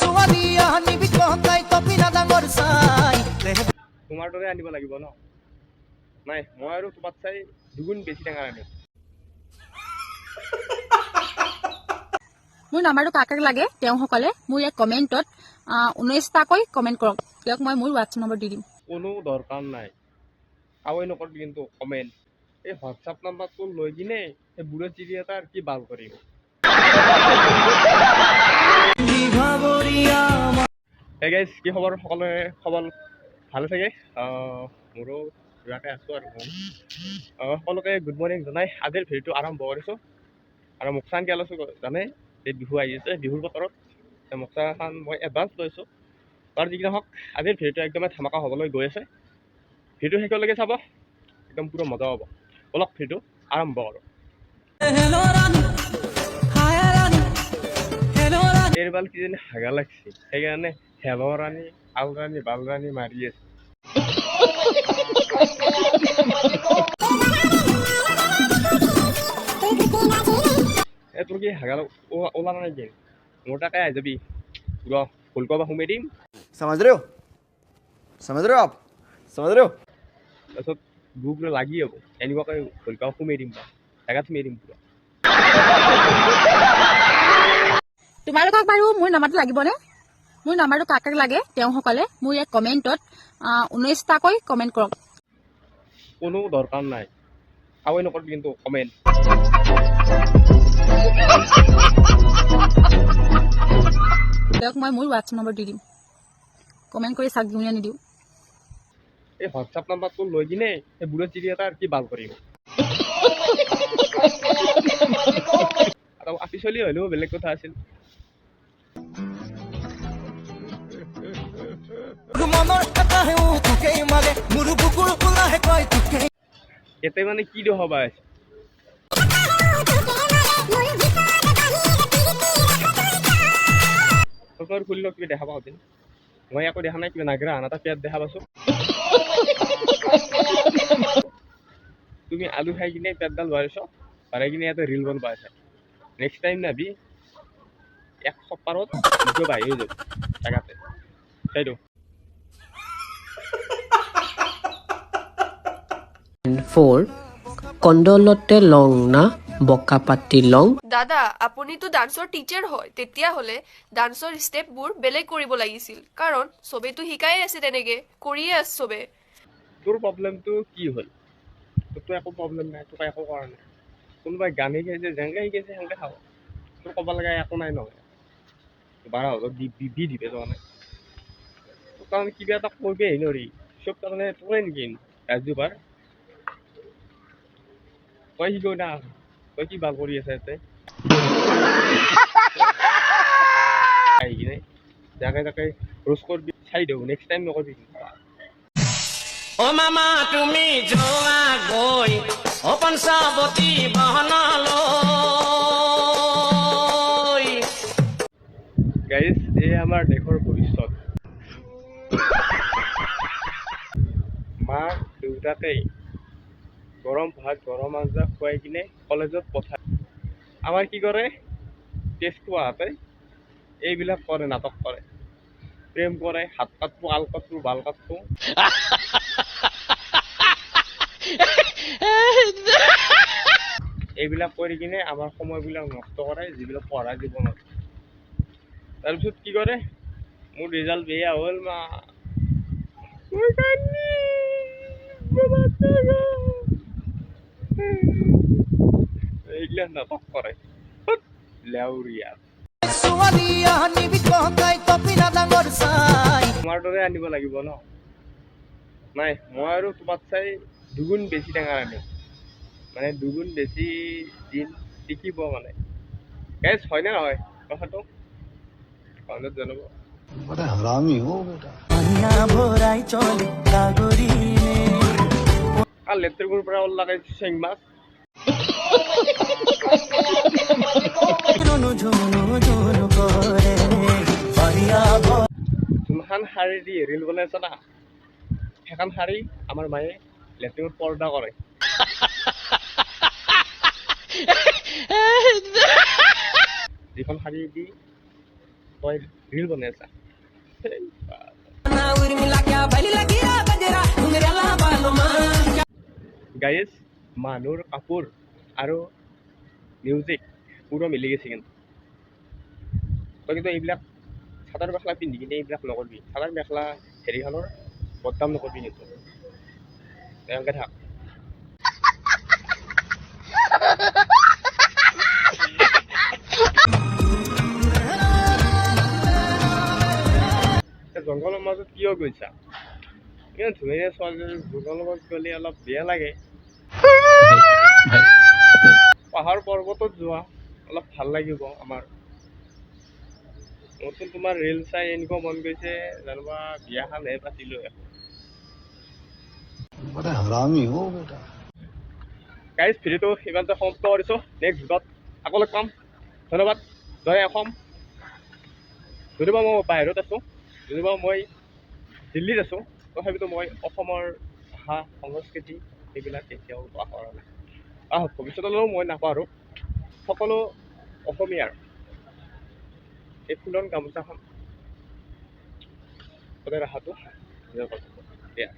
ছোৱালীয়া নিবি ককাই কপিনা ডাঙৰ চাই তোমাৰ দৰে আনিব লাগিব ন? নাই মই আৰু তোমাক চাই দুগুণ বেছি টেঙা আনিম। মোৰ নাম্বাৰটো কাক কাক লাগে তেওঁসকলে মোৰ এই কমেণ্টত ঊনৈছটাকৈ কমেণ্ট কৰক। তেওঁক মই মোৰ হোৱাটছএপ নম্বৰ দি দিম। কোনো দৰকাৰ নাই। কাৱেই নকৰিবি কিন্তু কমেণ্ট। এই হোৱাটছআপ নাম্বাৰটো লৈ কিনে সেই বুঢ়া চিৰি এটাৰ কি ভালো কৰিব গাইজ কি খবৰ? সকলোৰে খবৰ ভালে চাগে মোৰো কিবাকৈ আছোঁ আৰু সকলোকে গুড মৰ্ণিং জনাই। আজিৰ ভিডিঅ'টো আৰম্ভ কৰিছোঁ। আৰু মুখচান কি আলোচনা জানে? এই বিহু আহি আছে বিহুৰ বতৰত। মুখচান মই এডভান্স লৈছোঁ। তাৰ যি নহওক আজিৰ ভিডিঅ'টো একদমেই ধামাকা হ'বলৈ গৈ আছে। ভিডিঅ' শেষলৈকে চাব। একদম পুৰা মজা হ'ব। বলক ভিডিঅ' আৰম্ভ কৰোঁ। এর বাল কি জানি হাগা লাগছে। সেখানে হেবাও রানী আল রানী বাল রানী মারিয়েছে এ তোর কি হাগা ওলা নাই যে? মোটা কায় যাবি। পুরো ফুলকো বা সুমে দিম। সমাজ রেও সমাজ রেও আপ। সমাজ রেও তাৰপিছত ভোক লাগি যাব এনেকুৱাকৈ ফুলকা সুমে দিম বা। জেগাত সুমে দিম পুৰা। তোমালোকক বাৰু মোৰ নাম্বাৰটো লাগিবনে? মোৰ নাম্বাৰটো কাক কাক লাগে? তেওঁসকলে মোৰ এই কমেণ্টত ঊনৈছটাকৈ কমেণ্ট কৰক। কোনো দৰকাৰ নাই। কাৱেই নকৰিবি কিন্তু কমেণ্ট। তেওঁক মই মোৰ হোৱাটছএপ নম্বৰ দি দিম। কমেণ্ট কৰি চাক দিওঁ নে নিদিওঁ? এই হোৱাটছআপ নাম্বাৰটো লৈ কিনে সেই বুঢ়া চিৰি এটাৰ কি ভালো কৰিম আৰু পিছলি হ'লেও বেলেগ কথা আছিল। ইয়াতে মানে কি দেখুৱাবা আছে তোৰ কিবা দেখা পাওঁ দিন মই একো দেখা নাই কিবা নাগৰা আনা এটা পেট দেখা পাইছো তুমি আলু খাই কিনে পেটডাল ভৰাইছ ভৰাই কিনে ইয়াতে ৰিল বনাব আছে নেক্সট টাইম নাবি, এক সপ্তাহত বাঢ়ি হৈ যাব, জেগাতে। চাইটো ফ'ৰ কণ্ডলতে লং না বকা পাতি লং? দাদা আপুনিতো ডান্সৰ টিচাৰ হয় তেতিয়াহ'লে ডান্সৰ ষ্টেপবোৰ বেলেগ কৰিব লাগিছিল কাৰণ চবেইতো শিকাই আছে তেনেকে কৰিয়ে আছে চবে। তোৰ প্ৰব্লেমটো কি হ'ল? তোৰতো একো প্ৰব্লেম নাই তোক একো কৰা নাই। কোনোবাই গান শিকাইছে যেনেকৈ শিকাইছে সেনেকৈ খাব। তোৰ ক'ব লগা একো নাই নহয়। বাৰ হাজাৰ দি দি দি দিবে তাৰমানে তোক তাৰমানে কিবা এটা কৰিবই নৰি। চব তাৰমানে তোৰে নেকি? ৰাজুবাৰ তই শিকো না তই কি ভালো কৰি আছা ইয়াতে আহি কিনে জাকে জাকে ৰোজ কৰবি চাই দিওঁ নেক্সট টাইম নকৰবি অ মামা তুমি যোৱা গৈ অ পঞ্চাৱতী বহনালৈ গাইজ এই আমাৰ দেশৰ ভৱিষ্যত মাক দেউতাকেই গৰম ভাত, গৰম আঞ্জা খুৱাই কিনে কলেজত পঠায়। আমাৰ কি কৰে? টেষ্ট পোৱাহঁতে এইবিলাক কৰে, নাটক কৰে। প্ৰেম কৰে, হাত কাটবো আল কাটবো বাল কাটবো এইবিলাক কৰি কিনে আমাৰ সময়বিলাক নষ্ট কৰে, যিবিলাক পঢ়া জীৱনত। তাৰপিছত কি কৰে? মোৰ ৰিজাল্ট বেয়া হ'ল, মা। মই কান্দি এইবিলাক নাটক কৰে ধুৎ, নিবি ককাই কপিনা ডাঙৰ চাই তোমাৰ দৰে আনিব লাগিব ন? নাই মই আৰু তোমাক চাই দুগুণ বেছি টেঙা আনিম। মানে দুগুণ বেছি দিন টিকিব মানে। গেছ হয়নে নহয়? কথাটো? কমেণ্টত জনাব। আৰু লেটেকুৰ পৰা ওলাকাই চেং মাছ। যোনখন শাৰী দি ৰিল বনাই না, সেইখন শাৰী আমাৰ মায়ে লেট্ৰিনত পৰ্দা কৰে। যিখন শাৰী দি তই ৰীল বনাই আছা সেই বা। গাইজ মানুহৰ কাপোৰ আৰু মিউজিক পুরো মিলি গেছে কিন্তু। তই কিন্তু এইবিলাক চাদৰ মেখেলা পিন্ধি কিনে এইবিলাক নকৰিবি। চাদৰ মেখেলা হেৰিখনৰ বদনাম নকৰিবি কিন্তু। এনেকৈ থাক জংঘলৰ মাজত কিয় গৈছা? ইমান ধুনীয়া ছোৱালীজনী জংঘলৰ লগত গ'লে অলপ বেয়া লাগে। পাহাৰ পৰ্বতত যোৱা অলপ ভাল লাগিব আমাৰ। মোৰতো তোমাৰ ৰিল চাই এনেকুৱা মন গৈছে যেনিবা বিয়াখনহে পাতিলো গাইজ ভিডিঅ'টো ইমানতে সমাপ্ত কৰিছোঁ। নেক্সট ভিডিঅ'ত আকৌ লগ পাম। ধন্যবাদ। জয় অসম। যদিবা মই বাহিৰত আছোঁ যদিবা মই দিল্লীত আছোঁ তথাপিতো মই অসমৰ ভাষা সংস্কৃতি এইবিলাক কেতিয়াও পাহৰা নাই। আহক ভৱিষ্যতলৈও মই নাপাহৰোঁ। সকলো অসমীয়াৰ। এই ফুলন গামোচাখন সদায় ৰখাটো। নিজৰ কৰ্তব্য। এয়া